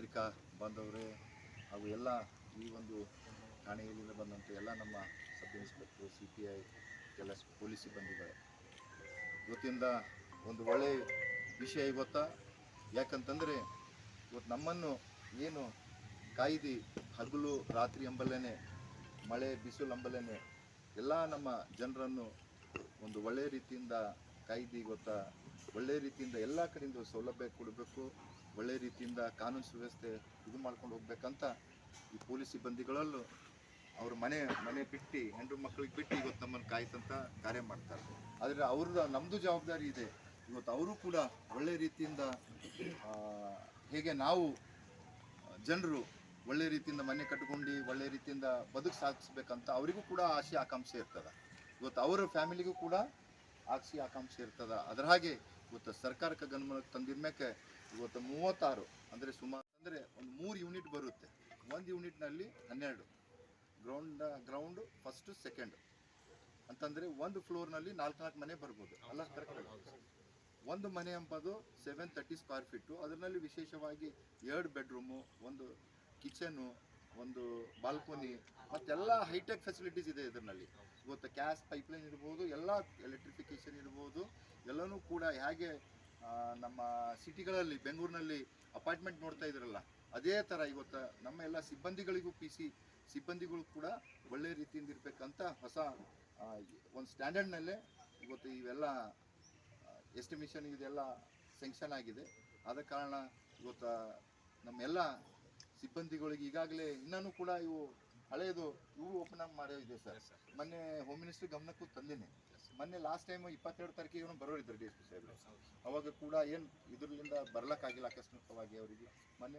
ಪತ್ರಿಕಾ ಬಾಂಧವರೇ ಹಾಗೂ ಎಲ್ಲ ಈ ಒಂದು ಠಾಣೆಯಲ್ಲಿಂದ ಬಂದಂಥ ಎಲ್ಲ ನಮ್ಮ sub inspector C P I ಎಲ್ಲ ಪೊಲೀಸ್ ಸಿಬ್ಬಂದಿಗಳು. ಇವತ್ತಿಂದ ಒಂದು ಒಳ್ಳೆಯ ವಿಷಯ ಗೊತ್ತಾ? ಯಾಕಂತಂದರೆ ಇವತ್ತು ನಮ್ಮನ್ನು ಏನು ಕಾಯ್ದಿ ಹಗಲು ರಾತ್ರಿ ಎಂಬಲ್ಲೇ ಮಳೆ, ಬಿಸಿಲು ಎಂಬಲ್ಲೇ ಎಲ್ಲ ನಮ್ಮ ಜನರನ್ನು ಒಂದು ಒಳ್ಳೆಯ ರೀತಿಯಿಂದ ಕಾಯ್ದು ಇವತ್ತು ಒಳ್ಳೆಯ ರೀತಿಯಿಂದ ಎಲ್ಲ ಕಡೆಯಿಂದ ಸೌಲಭ್ಯ ಕೊಡಬೇಕು ಒಳ್ಳೆಯ ರೀತಿಯಿಂದ ಕಾನೂನು ಸುವ್ಯವಸ್ಥೆ ಇದು ಮಾಡ್ಕೊಂಡು ಹೋಗ್ಬೇಕಂತ ಈ ಪೊಲೀಸ್ ಸಿಬ್ಬಂದಿಗಳಲ್ಲೂ ಅವ್ರ ಮನೆ ಮನೆ ಬಿಟ್ಟು ಹೆಣ್ಣು ಮಕ್ಕಳಿಗೆ ಬಿಟ್ಟು ಇವತ್ತು ನಮ್ಮನ್ನು ಕಾಯ್ತಂತ ಕಾರ್ಯ ಮಾಡ್ತಾರೆ. ಆದರೆ ಅವ್ರದ್ದು ನಮ್ಮದು ಜವಾಬ್ದಾರಿ ಇದೆ. ಇವತ್ತು ಅವರು ಕೂಡ ಒಳ್ಳೆಯ ರೀತಿಯಿಂದ ಹೇಗೆ ನಾವು ಜನರು ಒಳ್ಳೆ ರೀತಿಯಿಂದ ಮನೆ ಕಟ್ಕೊಂಡು, ಒಳ್ಳೆ ರೀತಿಯಿಂದ ಬದುಕು ಸಾಗಿಸ್ಬೇಕಂತ ಅವರಿಗೂ ಕೂಡ ಆಸೆ ಆಕಾಂಕ್ಷೆ ಇರ್ತದೆ. ಇವತ್ತು ಅವರ ಫ್ಯಾಮಿಲಿಗೂ ಕೂಡ ಆಸೆ ಆಕಾಂಕ್ಷೆ ಇರ್ತದ. ಅದರ ಹಾಗೆ ಇವತ್ತು ಸರ್ಕಾರಕ್ಕೆ ಗಮನಕ್ಕೆ ತಂದಿರ್ಮೇಕೆ ಇವತ್ತು ಮೂವತ್ತಾರು ಅಂದರೆ ಸುಮಾರು ಅಂದರೆ ಒಂದು ಮೂರು ಯೂನಿಟ್ ಬರುತ್ತೆ. ಒಂದು ಯೂನಿಟ್ನಲ್ಲಿ ಹನ್ನೆರಡು. ಗ್ರೌಂಡ್, ಗ್ರೌಂಡು ಫಸ್ಟು ಸೆಕೆಂಡ್ ಅಂತಂದರೆ ಒಂದು ಫ್ಲೋರ್ನಲ್ಲಿ ನಾಲ್ಕು ನಾಲ್ಕು ಮನೆ ಬರ್ಬೋದು. ಅಲ್ಲ ಕರೆಕ್ಟ್ ಒಂದು ಮನೆ ಎಂಬುದು ಸೆವೆನ್ ತರ್ಟಿ ಸ್ಕ್ವೇರ್ ಫೀಟು ಅದರಲ್ಲಿ ವಿಶೇಷವಾಗಿ ಎರಡು ಬೆಡ್ರೂಮು ಒಂದು ಕಿಚನು ಒಂದು ಬಾಲ್ಕೋನಿ ಮತ್ತೆಲ್ಲ ಹೈಟೆಕ್ ಫೆಸಿಲಿಟೀಸ್ ಇದೆ ಇದರಲ್ಲಿ. ಇವತ್ತು ಗ್ಯಾಸ್ ಪೈಪ್ಲೈನ್ ಇರ್ಬೋದು, ಎಲ್ಲ ಎಲೆಕ್ಟ್ರಿಫಿಕೇಶನ್ ಇರ್ಬೋದು, ಎಲ್ಲನೂ ಕೂಡ ಹೇಗೆ ನಮ್ಮ ಸಿಟಿಗಳಲ್ಲಿ ಬೆಂಗಳೂರಿನಲ್ಲಿ ಅಪಾರ್ಟ್ಮೆಂಟ್ ನೋಡ್ತಾ ಇದ್ರಲ್ಲ, ಅದೇ ಥರ ಇವತ್ತು ನಮ್ಮ ಎಲ್ಲ ಸಿಬ್ಬಂದಿಗಳಿಗೂ ಪಿ ಸಿ ಸಿಬ್ಬಂದಿಗಳು ಕೂಡ ಒಳ್ಳೆ ರೀತಿಯಿಂದ ಇರಬೇಕಂತ ಹೊಸ ಒಂದು ಸ್ಟ್ಯಾಂಡರ್ಡ್ನಲ್ಲೇ ಇವತ್ತು ಇವೆಲ್ಲ ಎಸ್ಟಿಮೇಷನ್ ಇದೆಲ್ಲ ಸೆಂಕ್ಷನ್ ಆಗಿದೆ. ಆದ ಕಾರಣ ಇವತ್ತು ನಮ್ಮೆಲ್ಲ ಸಿಬ್ಬಂದಿಗಳಿಗೆ ಈಗಾಗಲೇ ಇನ್ನೂ ಕೂಡ ಇವು ಹಳೆಯದು ಇವು ಓಪನ್ ಆಗಿ ಮಾಡಿದೆ ಸರ್. ಮೊನ್ನೆ ಹೋಮ್ ಮಿನಿಸ್ಟ್ರಿ ಗಮನಕ್ಕೂ ತಂದಿನಿ. ಮೊನ್ನೆ ಲಾಸ್ಟ್ ಟೈಮ್ ಇಪ್ಪತ್ತೆರಡು ತಾರೀಕಿಗೆ ಇವನು ಬರೋರಿದ್ದಾರೆ ಡಿ ಎಸ್ ಪಿ ಸಾಹೇಬ್ರು ಅವಾಗ ಕೂಡ ಏನು ಇದರಿಂದ ಬರ್ಲಕ್ಕಾಗಿಲ್ಲ ಆಕಸ್ಮಿಕವಾಗಿ ಅವರಿಗೆ. ಮೊನ್ನೆ